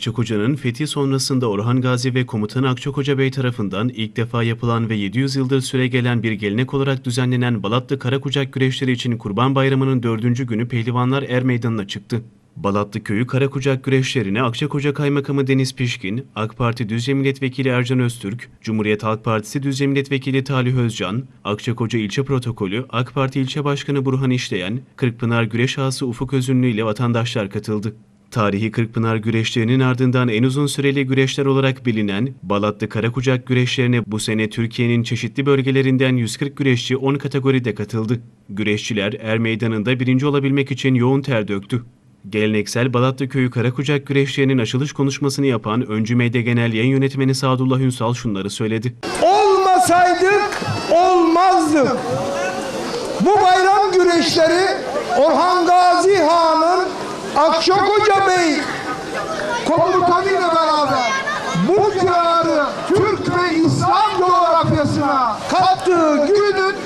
Akçakoca'nın fethi sonrasında Orhan Gazi ve Komutan Akçakoca Bey tarafından ilk defa yapılan ve 700 yıldır süre gelen bir gelenek olarak düzenlenen Balatlı Karakucak güreşleri için Kurban Bayramı'nın dördüncü günü pehlivanlar er meydanına çıktı. Balatlı Köyü Karakucak güreşlerine Akçakoca Kaymakamı Deniz Pişkin, AK Parti Düzce Milletvekili Ercan Öztürk, Cumhuriyet Halk Partisi Düzce Milletvekili Talih Özcan, Akçakoca İlçe Protokolü, AK Parti İlçe Başkanı Burhan İşleyen, Kırkpınar Güreş Ağası Ufuk Özünlü ile vatandaşlar katıldı. Tarihi Kırkpınar güreşlerinin ardından en uzun süreli güreşler olarak bilinen Balatlı Karakucak güreşlerine bu sene Türkiye'nin çeşitli bölgelerinden 140 güreşçi 10 kategoride katıldı. Güreşçiler er meydanında birinci olabilmek için yoğun ter döktü. Geleneksel Balatlı Köyü Karakucak güreşlerinin açılış konuşmasını yapan Öncü Medya Genel Yayın Yönetmeni Sadullah Ünsal şunları söyledi. Olmasaydık olmazdık. Bu bayram güreşleri Orhan Han'ın Akçakoca Bey. Komutanıyla beraber bu diyarı Türk ve İslam coğrafyasına kattığı günün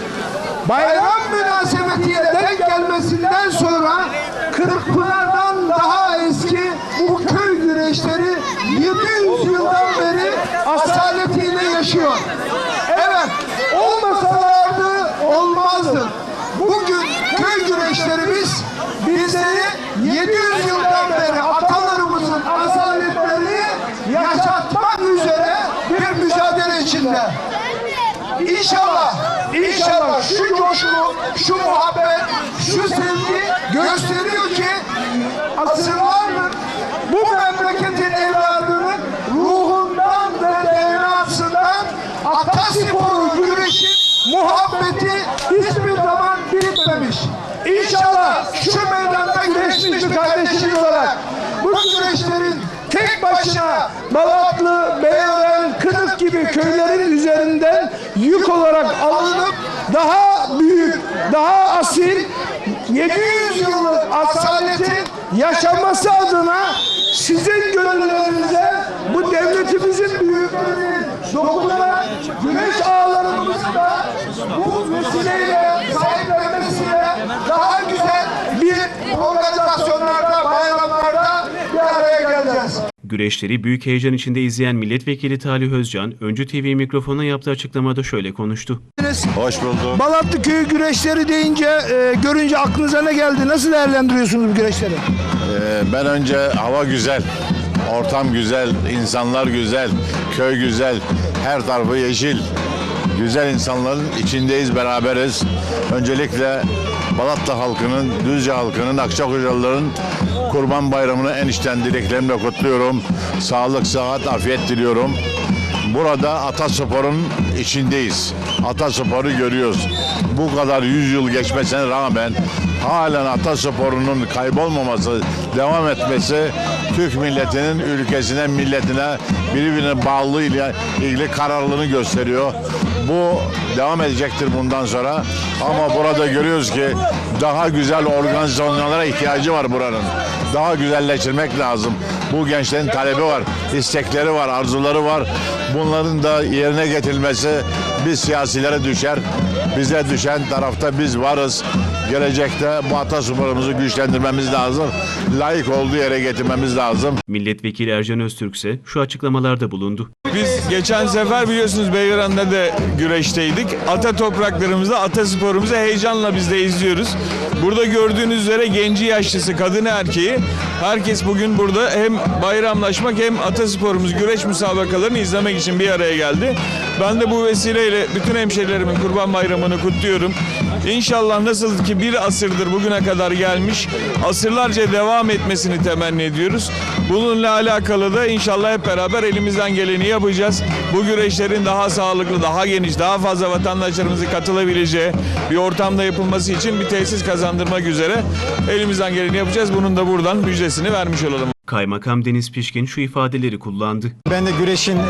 bayram münasebetiyle denk gelmesinden sonra Kırkpınar'dan daha eski bu köy güreşleri 700 yıldan beri asaletiyle yaşıyor. Evet, olmasalardı olmazdı. Bugün köy güreşlerimiz bizleri 700 yıldan beri atalarımızın asaletlerini yaşatmak üzere bir mücadele içinde. İnşallah, inşallah şu coşku, şu muhabbet, şu sevgi gösteriyor ki asırlardır bu memleketin evladının ruhundan ve DNA'sından atasporu güreşin muhabbeti hiçbir zaman bitmemiş. İnşallah şu meydanda güreşmiş bir kardeşimiz olarak Balatlı, Beyören, Kınık gibi köylerin üzerinden yük olarak alınıp daha büyük, daha asil 700 yıllık asaletin yaşaması adına sizin gönüllerinize bu devletimizin büyüklerinin dokunarak güneş ağlarımızı da bu vesileyle sahiplenmesiyle daha güzel bir organizasyonlarda, bayramlarda bir araya geleceğiz. Güreşleri büyük heyecan içinde izleyen Milletvekili Talih Özcan, Öncü TV mikrofona yaptığı açıklamada şöyle konuştu. Hoş bulduk. Balatlı köyü güreşleri deyince, e, görünce aklınıza ne geldi? Nasıl değerlendiriyorsunuz bu güreşleri? Ee, ben önce hava güzel, ortam güzel, insanlar güzel, köy güzel, her tarafı yeşil. Güzel insanların içindeyiz, beraberiz. Öncelikle Balatlı halkının, Düzce halkının, Akçakocalıların Kurban Bayramı'nı en içten dileklerimle kutluyorum. Sağlık, sıhhat, afiyet diliyorum. Burada Ataspor'un içindeyiz. Ataspor'u görüyoruz. Bu kadar yüzyıl geçmesine rağmen halen Ataspor'unun kaybolmaması, devam etmesi Türk milletinin ülkesine, milletine birbirine bağlı ile ilgili kararlılığını gösteriyor. Bu devam edecektir bundan sonra. Ama burada görüyoruz ki daha güzel organizasyonlara ihtiyacı var buranın. Daha güzelleştirmek lazım. Bu gençlerin talebi var, istekleri var, arzuları var. Bunların da yerine getirilmesi biz siyasilere düşer. Bize düşen tarafta biz varız. Gelecekte bu atasporumuzu güçlendirmemiz lazım. Layık olduğu yere getirmemiz lazım. Milletvekili Ercan Öztürk ise şu açıklamalarda bulundu. Biz geçen sefer biliyorsunuz Beyran'da da güreşteydik. Ata topraklarımızda ata sporumuzu heyecanla biz de izliyoruz. Burada gördüğünüz üzere genci yaşlısı, kadını erkeği herkes bugün burada hem bayramlaşmak hem ata sporumuz güreş müsabakalarını izlemek için bir araya geldi. Ben de bu vesileyle bütün hemşerilerimin Kurban Bayramı'nı kutluyorum. İnşallah nasıl ki bir asırdır bugüne kadar gelmiş, asırlarca devam etmesini temenni ediyoruz. Bununla alakalı da inşallah hep beraber elimizden geleni yapacağız. Bu güreşlerin daha sağlıklı, daha geniş, daha fazla vatandaşlarımızın katılabileceği bir ortamda yapılması için bir tesis kazandırmak üzere elimizden geleni yapacağız. Bunun da buradan müjdesini vermiş olalım. Kaymakam Deniz Pişkin şu ifadeleri kullandı. Ben de güreşin e,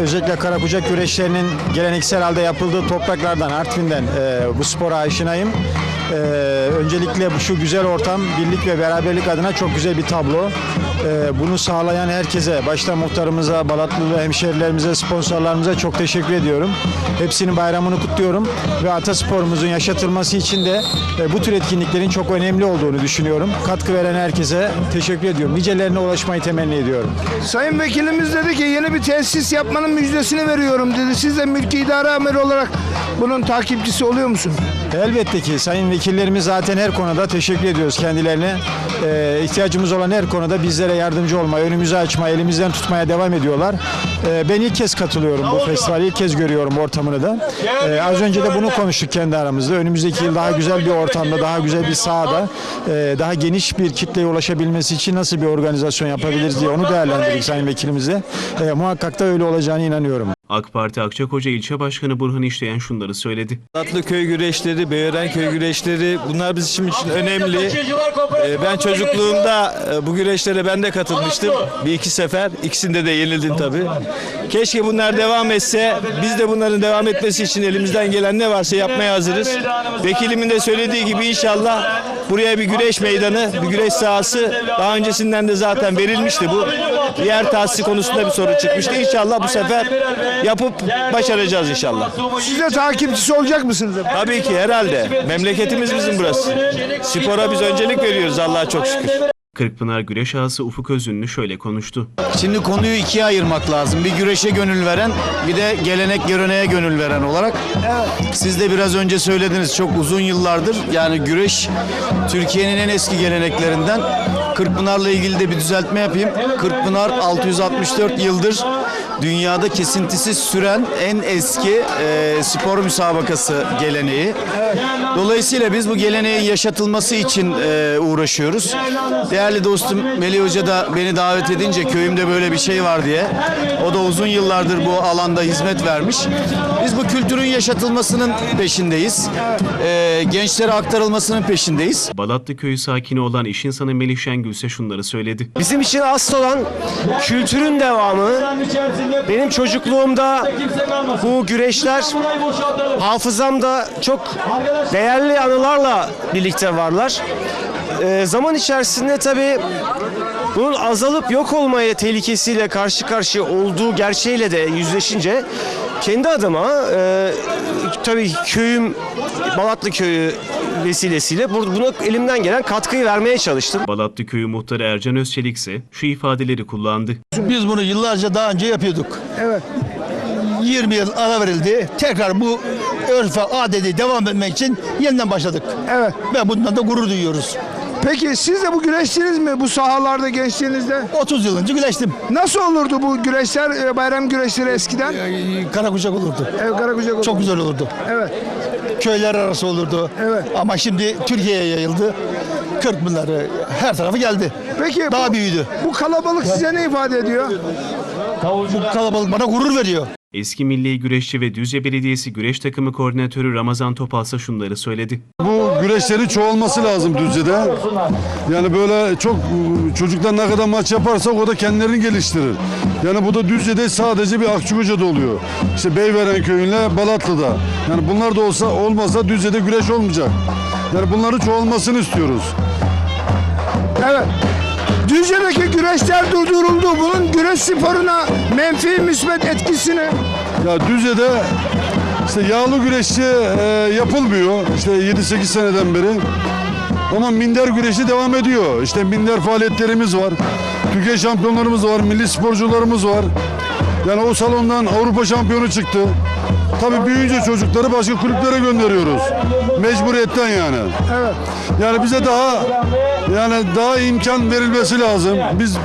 özellikle karakucak güreşlerinin geleneksel halde yapıldığı topraklardan, Artvin'den e, bu spora aşinayım. Ee, öncelikle şu güzel ortam, birlik ve beraberlik adına çok güzel bir tablo. Ee, bunu sağlayan herkese, başta muhtarımıza, Balatlılı hemşerilerimize, sponsorlarımıza çok teşekkür ediyorum. Hepsinin bayramını kutluyorum ve atasporumuzun yaşatılması için de e, bu tür etkinliklerin çok önemli olduğunu düşünüyorum. Katkı veren herkese teşekkür ediyorum. Nicelerine ulaşmayı temenni ediyorum. Sayın Vekilimiz dedi ki yeni bir tesis yapmanın müjdesini veriyorum dedi. Siz de mülki idare amiri olarak bunun takipçisi oluyor musunuz? Elbette ki sayın vekillerimiz zaten her konuda teşekkür ediyoruz kendilerine. Ee, ihtiyacımız olan her konuda bizlere yardımcı olmaya, önümüzü açmaya, elimizden tutmaya devam ediyorlar. Ee, ben ilk kez katılıyorum bu festivale, ilk kez görüyorum ortamını da. Ee, az önce de bunu konuştuk kendi aramızda. Önümüzdeki yıl daha güzel bir ortamda, daha güzel bir sahada, e, daha geniş bir kitleye ulaşabilmesi için nasıl bir organizasyon yapabiliriz diye onu değerlendirdik sayın vekilimizle. Ee, muhakkak da öyle olacağına inanıyorum. AK Parti Akçakoca İlçe Başkanı Burhan İşleyen şunları söyledi. Tatlı köy güreşleri, Beyören köy güreşleri bunlar bizim için önemli. Ee, Ben çocukluğumda e, bu güreşlere ben de katılmıştım. Bir iki sefer. İkisinde de yenildim tabii. Keşke bunlar devam etse. Biz de bunların devam etmesi için elimizden gelen ne varsa yapmaya hazırız. Vekilimin de söylediği gibi inşallah buraya bir güreş meydanı, bir güreş sahası daha öncesinden de zaten verilmişti bu. Yer tahsisi konusunda bir sorun çıkmıştı. İnşallah bu sefer yapıp başaracağız inşallah. Siz de takipçisi olacak mısınız? efendim? Tabii ki herhalde. Memleketimiz bizim burası. Spora biz öncelik veriyoruz Allah'a çok şükür. Kırkpınar Güreş Ağası Ufuk Özünlü şöyle konuştu. Şimdi konuyu ikiye ayırmak lazım. Bir güreşe gönül veren, bir de gelenek göreneğe gönül veren olarak. Siz de biraz önce söylediniz çok uzun yıllardır yani güreş Türkiye'nin en eski geleneklerinden. Kırkpınar'la ilgili de bir düzeltme yapayım. Kırkpınar 664 yıldır dünyada kesintisiz süren en eski e, spor müsabakası geleneği. Dolayısıyla biz bu geleneğin yaşatılması için e, uğraşıyoruz. Değerli dostum Melih Hoca da beni davet edince köyümde böyle bir şey var diye. O da uzun yıllardır bu alanda hizmet vermiş. Biz bu kültürün yaşatılmasının peşindeyiz. E, gençlere aktarılmasının peşindeyiz. Balatlı Köyü sakini olan iş insanı Melih Şengül ise şunları söyledi. Bizim için asıl olan kültürün devamı. Benim çocukluğumda bu güreşler hafızamda çok değerli anılarla birlikte varlar. Ee, zaman içerisinde tabii bunun azalıp yok olmaya tehlikesiyle karşı karşıya olduğu gerçeğiyle de yüzleşince kendi adıma e, tabii köyüm Balatlı köyü vesilesiyle bu- buna elimden gelen katkıyı vermeye çalıştım. Balatlı Köyü muhtarı Ercan Özçelik ise şu ifadeleri kullandı. Biz bunu yıllarca daha önce yapıyorduk. Evet. 20 yıl ara verildi. Tekrar bu örfe adeti devam etmek için yeniden başladık. Evet. Ve bundan da gurur duyuyoruz. Peki siz de bu güreştiniz mi bu sahalarda gençliğinizde? 30 yıl önce güleştim. Nasıl olurdu bu güreşler, e, bayram güreşleri eskiden? Ee, Karakucak olurdu. Ev Karakucak Çok güzel olurdu. Evet. Köyler arası olurdu. Evet. Ama şimdi Türkiye'ye yayıldı. Kırkpınar'ı her tarafı geldi. Peki Daha bu, büyüdü. bu kalabalık size ne ifade ediyor? Bu kalabalık bana gurur veriyor. Eski milli güreşçi ve Düzce Belediyesi güreş takımı koordinatörü Ramazan Topal ise şunları söyledi. Bu güreşlerin çoğalması lazım Düzce'de. Yani böyle çok çocuklar ne kadar maç yaparsa o da kendilerini geliştirir. Yani bu da Düzce'de sadece bir Akçakoca'da oluyor. İşte Beyveren köyüyle Balatlı'da. Yani bunlar da olsa olmasa Düzce'de güreş olmayacak. Yani bunların çoğalmasını istiyoruz. Evet. Düzce'deki güreşler durduruldu. Bunun güreş sporuna menfi müsbet etkisini Ya Düzce'de işte yağlı güreşçi e, yapılmıyor. İşte 7-8 seneden beri. Ama minder güreşi devam ediyor. İşte minder faaliyetlerimiz var. Türkiye şampiyonlarımız var, milli sporcularımız var. Yani o salondan Avrupa şampiyonu çıktı. Tabii büyüyünce çocukları başka kulüplere gönderiyoruz. Mecburiyetten yani. Evet. Yani bize daha yani daha imkan verilmesi lazım. Biz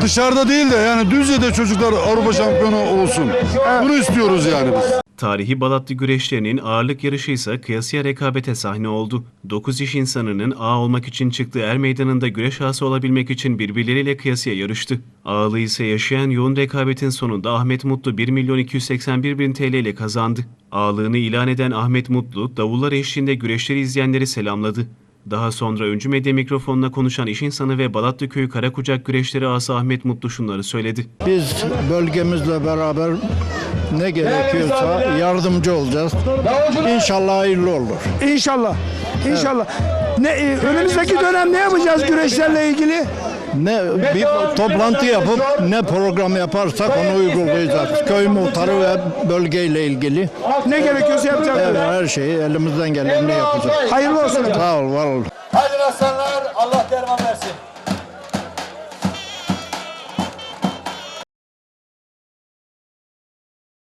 dışarıda değil de yani Düzce'de çocuklar Avrupa şampiyonu olsun. Bunu istiyoruz yani biz. Tarihi Balatlı güreşlerinin ağırlık yarışı ise kıyasıya rekabete sahne oldu. 9 iş insanının ağ olmak için çıktığı er meydanında güreş ağası olabilmek için birbirleriyle kıyasıya yarıştı. Ağalı ise yaşayan yoğun rekabetin sonunda Ahmet Mutlu 1 milyon 281 bin TL ile kazandı. Ağalığını ilan eden Ahmet Mutlu, davullar eşliğinde güreşleri izleyenleri selamladı. Daha sonra öncü medya mikrofonuna konuşan iş insanı ve Balatlı Köyü Karakucak güreşleri ağası Ahmet Mutlu şunları söyledi. Biz bölgemizle beraber Ne gerekiyorsa yardımcı olacağız. İnşallah hayırlı olur. İnşallah. İnşallah. Ne, e, önümüzdeki dönem ne yapacağız güreşlerle ilgili? Ne bir toplantı yapıp ne program yaparsak onu uygulayacağız. Köy muhtarı ve bölgeyle ilgili Ne gerekiyorsa yapacağız. evet, her şeyi elimizden geleni yapacağız. Hayırlı olsun. Sağ ol, var ol. Haydi aslanlar